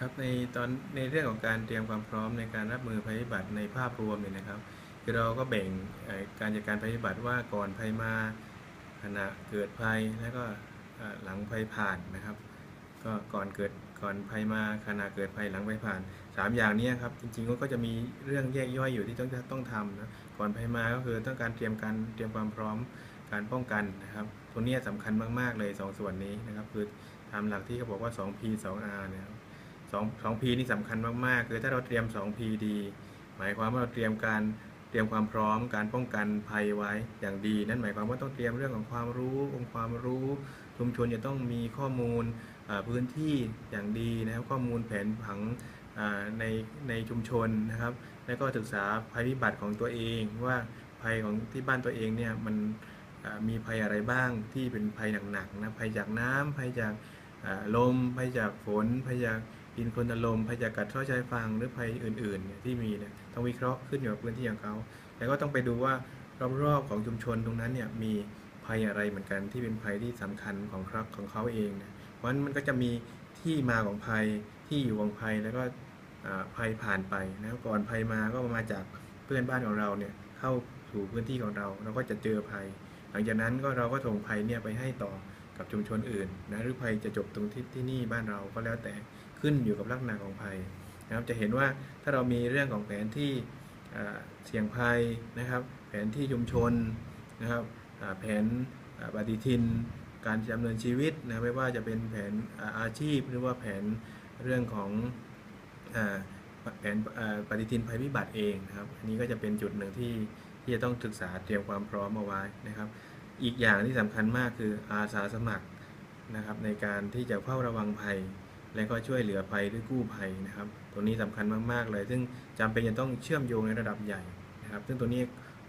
ครับในตอนในเรื่องของการเตรียมความพร้อมในการรับมือภัยพิบัติในภาพรวมเนี่ยนะครับคือเราก็แบ่งการจัดการภัยพิบัติว่าก่อนภัยมาขณะเกิดภัยแล้วก็หลังภัยผ่านนะครับก็ก่อนเกิดก่อนภัยมาขณะเกิดภัยหลังภัยผ่านสามอย่างนี้ครับจริงๆก็จะมีเรื่องแยกย่อยอยู่ที่ต้องต้องทำนะก่อนภัยมาก็คือต้องการเตรียมการเตรียมความพร้อมการป้องกันนะครับตัวนี้ยสำคัญมากๆเลยสองส่วนนี้นะครับคือตามหลักที่เขาบอกว่า 2P 2R เนี่ยครับ สองสอง P นี่สำคัญมากๆ คือถ้าเราเตรียม 2P ดี หมายความว่าเราเตรียมการเตรียมความพร้อมการป้องกันภัยไว้อย่างดี นั่นหมายความว่าต้องเตรียมเรื่องของความรู้องค์ความรู้ชุมชนจะต้องมีข้อมูลพื้นที่อย่างดีนะครับข้อมูลแผนผังในในชุมชนนะครับ แล้วก็ศึกษาภัยพิบัติของตัวเองว่าภัยของที่บ้านตัวเองเนี่ยมันมีภัยอะไรบ้างที่เป็นภัยหนักๆนะภัยจากน้ำภัยจากลมภัยจากฝนภัยจาก ดินคนถล่มภัยจากกัดเซ้อชายฝั่งหรือภัยอื่นๆที่มีเนี่ยต้องวิเคราะห์ขึ้นอยู่กับพื้นที่ของเขาแล้วก็ต้องไปดูว่ารอบๆของชุมชนตรงนั้นเนี่ยมีภัยอะไรเหมือนกันที่เป็นภัยที่สำคัญของครับของเขาเองเนี่ยเพราะฉะนั้นมันก็จะมีที่มาของภัยที่อยู่ของภัยแล้วก็ภัยผ่านไปนะก่อนภัยมาก็มาจากเพื่อนบ้านของเราเนี่ยเข้าสู่พื้นที่ของเราเราก็จะเจอภัย หลังจากนั้นก็เราก็ส่งภัยเนี่ยไปให้ต่อ กับชุมชนอื่นนะหรือภัยจะจบตรงที่ที่นี่บ้านเราก็แล้วแต่ขึ้นอยู่กับลักษณะของภัยนะครับจะเห็นว่าถ้าเรามีเรื่องของแผนที่เสี่ยงภัยนะครับ แผนที่ชุมชนนะครับแผนปฏิทิน การดำเนินชีวิตนะไม่ว่าจะเป็นแผนอาชีพ หรือว่าแผนเรื่องของแผนปฏิทินภัยพิบัติเองนะครับ อันนี้ก็จะเป็นจุดหนึ่งที่ที่จะต้องศึกษาเตรียมความพร้อมเอาไว้นะครับ อีกอย่างที่สำคัญมากคืออาสาสมัครนะครับในการที่จะเฝ้าระวังภัย และก็ช่วยเหลือภัยด้วยกู้ภัยนะครับตรงนี้สำคัญมากๆเลย ซึ่งจำเป็นจะต้องเชื่อมโยงในระดับใหญ่นะครับ ซึ่งตัวนี้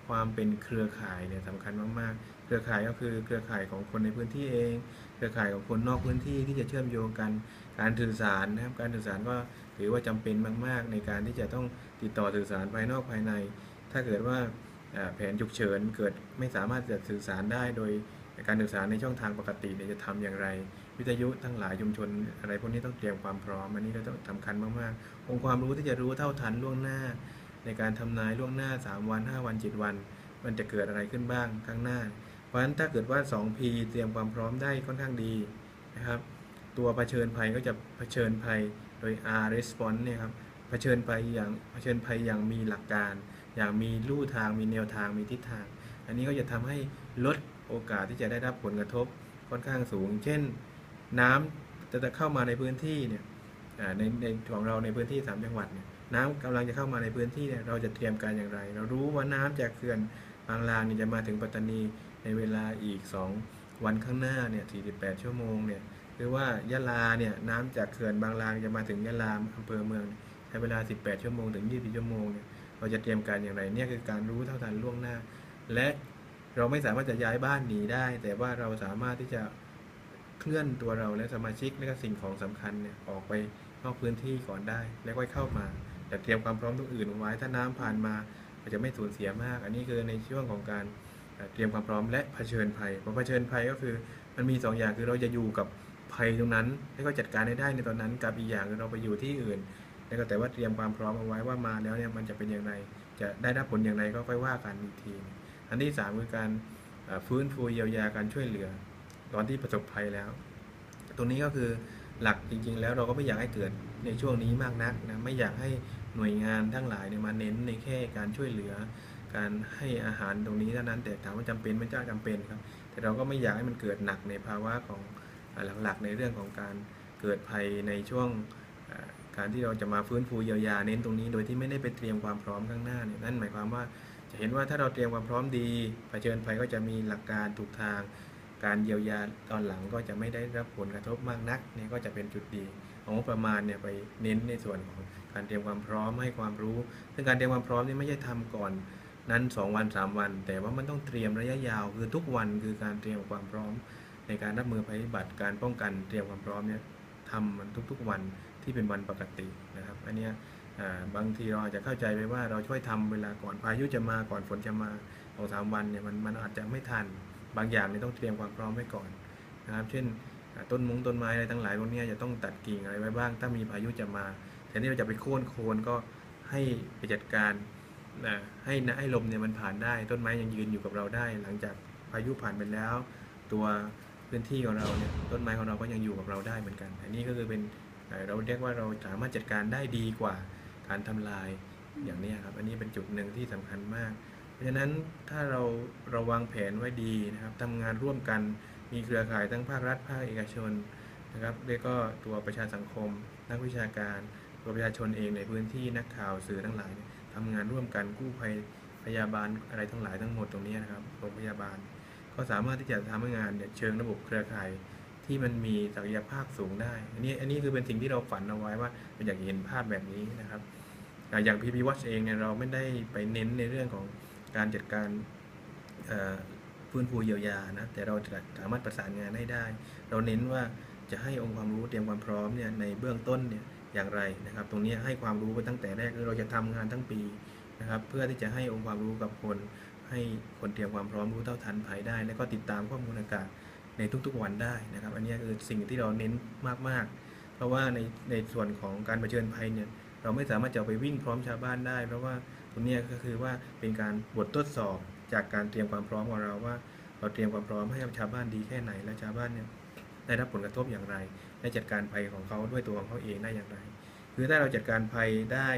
ความเป็นเครือข่ายเนี่ยสำคัญมากๆ เครือข่ายก็คือเครือข่ายของคนในพื้นที่เอง เครือข่ายของคนนอกพื้นที่ที่จะเชื่อมโยงกัน การสื่อสารนะครับ การสื่อสารก็ถือว่าจำเป็นมาก ๆ ในการที่จะต้องติดต่อสื่อสารภายนอกภายใน ถ้าเกิดว่า แผนฉุกเฉินเกิดไม่สามารถจะสื่อสารได้โดยการสื่อสารในช่องทางปกติเนี่ยจะทำอย่างไร วิทยุทั้งหลายชุมชน อะไรพวกนี้ต้องเตรียมความพร้อมอันนี้ก็ต้องสำคัญมากๆ องค์ความรู้ที่จะรู้เท่าทันล่วงหน้า ในการทำนายล่วงหน้า 3 วัน 5 วัน7วัน มันจะเกิดอะไรขึ้นบ้างข้างหน้า เพราะฉะนั้นถ้าเกิดว่า 2P เตรียมความพร้อมได้ค่อนข้างดีนะครับตัวเผชิญภัยก็จะเผชิญภัยโดย R response เนี่ยครับเผชิญภัยอย่างเผชิญภัยอย่างมีหลักการ อย่างมีลู่ทางมีแนวทางมีทิศทาง อันนี้ก็จะทำให้ลดโอกาสที่จะได้รับผลกระทบค่อนข้างสูง เช่น น้ำจะจะเข้ามาในพื้นที่เนี่ยในในของเราในพื้นที่ 3 จังหวัดเนี่ยน้ำกำลังจะเข้ามาในพื้นที่เนี่ยเราจะเตรียมการอย่างไร เรารู้ว่าน้ำจากเขื่อนบางลางเนี่ยจะมาถึงปัตตานีในเวลาอีก 2 วันข้างหน้าเนี่ย48 ชั่วโมงเนี่ยหรือว่ายะลาเนี่ยน้ำจากเขื่อนบางลางจะมาถึงยะลาอำเภอเมืองใช้เวลา 18 ชั่วโมงถึง 20 ชั่วโมงเนี่ย เราจะเตรียมการอย่างไรเนี่ยคือการรู้เท่าทันล่วงหน้า และเราไม่สามารถจะย้ายบ้านหนีได้ แต่ว่าเราสามารถที่จะเคลื่อนตัวเราและสมาชิกและก็สิ่งของสำคัญเนี่ยออกไปนอกพื้นที่ก่อนได้ แล้วก็เข้ามาแต่เตรียมความพร้อมตรงอื่นไว้ถ้าน้ำผ่านมาอาจจะไม่สูญเสียมาก อันนี้คือในช่วงของการเตรียมความพร้อมและเผชิญภัยพอเผชิญภัยก็คือมันมีสองอย่างคือเราจะอยู่กับภัยตรงนั้น แล้วก็จัดการให้ได้ในตอนนั้น กับอีกอย่างคือเราไปอยู่ที่อื่น แล้วก็แต่ว่าเตรียมความพร้อมเอาไว้ว่ามาแล้วเนี่ยมันจะเป็นอย่างไร จะได้รับผลอย่างไรก็ค่อยว่ากันอีกที อันที่สามคือการฟื้นฟูเยียวยาการช่วยเหลือ ตอนที่ประสบภัยแล้ว ตรงนี้ก็คือหลักจริง ๆ แล้วเราก็ไม่อยากให้เกิดในช่วงนี้มากนักนะไม่อยากให้หน่วยงานทั้งหลายเนี่ยมาเน้นในแค่การช่วยเหลือ การให้อาหารตรงนี้เท่านั้นแต่ถามว่าจำเป็นไหม่จ้าจำเป็นครับ แต่เราก็ไม่อยากให้มันเกิดหนักในภาวะของหลักๆในเรื่องของการเกิดภัยในช่วง การที่เราจะมาฟื้นฟูเยียวยาเน้นตรงนี้ โดยที่ไม่ได้ไปเตรียมความพร้อมข้างหน้าเนี่ยนั่นหมายความว่าจะเห็นว่าถ้าเราเตรียมความพร้อมดีเผชิญภัยก็จะมีหลักการถูกทาง การเยียวยาตอนหลังก็จะไม่ได้รับผลกระทบมากนักเนี่ยก็จะเป็นจุดดีเองบประมาณเนี่ยไปเน้นในส่วนของการเตรียมความพร้อมให้ความรู้ ซึ่งการเตรียมความพร้อมนี่ไม่ใช่ทำก่อนนั้น 2 วัน 3 วัน แต่ว่ามันต้องเตรียมระยะยาว คือทุกวันคือการเตรียมความพร้อม ในการรับมือภัยพิบัติการป้องกันเตรียมความพร้อมเนี่ยทำมันทุกๆวัน ที่เป็นวันปกตินะครับอันนี้บางทีเราอาจจะเข้าใจไปว่าเราช่วยทำเวลาก่อนพายุจะมาก่อนฝนจะมาสองสามวันเนี่ยมันมันอาจจะไม่ทันบางอย่างเนี่ยต้องเตรียมความพร้อมไว้ก่อนนะครับเช่นต้นมงต้นไม้อะไรทั้งหลายพวกนี้จะต้องตัดกิ่งอะไรไว้บ้าง ถ้ามีพายุจะมาแทนที่เราจะไปโค่นโคนก็ให้ไปจัดการนะให้นะให้ลมเนี่ยมันผ่านได้ ต้นไม้ยังยืนอยู่กับเราได้ หลังจากพายุผ่านไปแล้ว ตัวพื้นที่ของเราเนี่ยต้นไม้ของเราก็ยังอยู่กับเราได้เหมือนกัน อันนี้ก็คือเป็น เราเรียกว่าเราสามารถจัดการได้ดีกว่าการทำลายอย่างนี้ครับ อันนี้เป็นจุดหนึ่งที่สำคัญมาก เพราะฉะนั้นถ้าเราเราวางแผนไว้ดีนะครับทำงานร่วมกันมีเครือข่ายทั้งภาครัฐภาคเอกชนนะครับแล้วก็ตัวประชาสังคม นักวิชาการตัวประชาชนเองในพื้นที่นักข่าวสื่อทั้งหลายเนี่ยทำงานร่วมกันกู้ภัยพยาบาลอะไรทั้งหลายทั้งหมดตรงนี้นะครับโรงพยาบาล ก็สามารถที่จะทำให้งานเนี่ยเชิงระบบเครือข่าย ที่มันมีศักยภาพสูงได้ อันนี้อันนี้คือเป็นสิ่งที่เราฝันเอาไว้ว่าเราอยากเห็นภาพแบบนี้นะครับ อย่าง PP Watch เองเนี่ยเราไม่ได้ไปเน้นในเรื่องของการจัดการฟื้นฟูเยียวยานะแต่เราสามารถประสานงานให้ได้ เราเน้นว่าจะให้องค์ความรู้เตรียมความพร้อมเนี่ยในเบื้องต้นเนี่ยอย่างไรนะครับ ตรงนี้ให้ความรู้ไปตั้งแต่แรกคือเราจะทำงานทั้งปีนะครับ เพื่อที่จะให้องค์ความรู้กับคน ให้คนเตรียมความพร้อมรู้เท่าทันภัยได้ แล้วก็ติดตามข้อมูลอากาศ ในทุกๆวันได้นะครับ อันนี้คือสิ่งที่เราเน้นมากๆ เพราะว่าในในส่วนของการเผชิญภัยเนี่ยเราไม่สามารถจะไปวิ่งพร้อมชาวบ้านได้ เพราะว่าตรงนี้ก็คือว่าเป็นการบททดสอบจากการเตรียมความพร้อมของเราว่า เราเตรียมความพร้อมให้กับชาวบ้านดีแค่ไหนและชาวบ้านเนี่ยได้รับผลกระทบอย่างไรและจัดการภัยของเขาด้วยตัวของเขาเองได้อย่างไร คือถ้าเราจัดการภัยได้